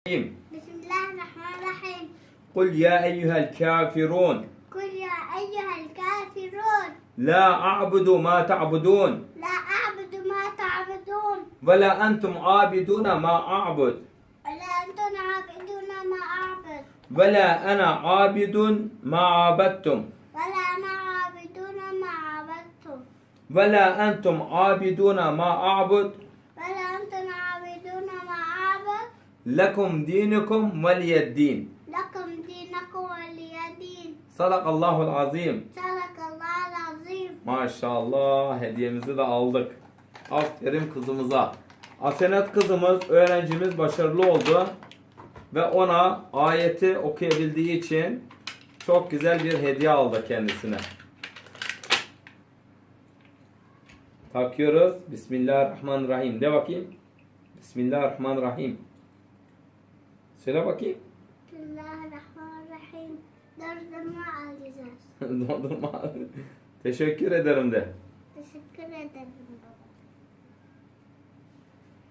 بسم الله الرحمن الرحيم. قل يا أيها الكافرون. قل يا أيها الكافرون. لا أعبد ما تعبدون. لا أعبد ما تعبدون. ولا أنتم عابدون ما أعبد. ولا أنتم عابدون ما أعبد. ولا أنا عابد ما عبدتم. ولا أنا عابدون ما عبدتم. ولا أنتم عابدون ما أعبد. Lekum dinukum veliye din. Lekum dinukum veliye din. Sadakallahul azim. Sadakallahul azim. Maşallah hediyemizi de aldık. Aferin kızımıza. Asenat kızımız, öğrencimiz başarılı oldu. Ve ona ayeti okuyabildiği için çok güzel bir hediye aldı kendisine. Takıyoruz. Bismillahirrahmanirrahim. De bakayım. Bismillahirrahmanirrahim. Söyle bakayım. Bismillahirrahmanirrahim. Dondurma alacağız. Dondurma Teşekkür ederim de. Teşekkür ederim.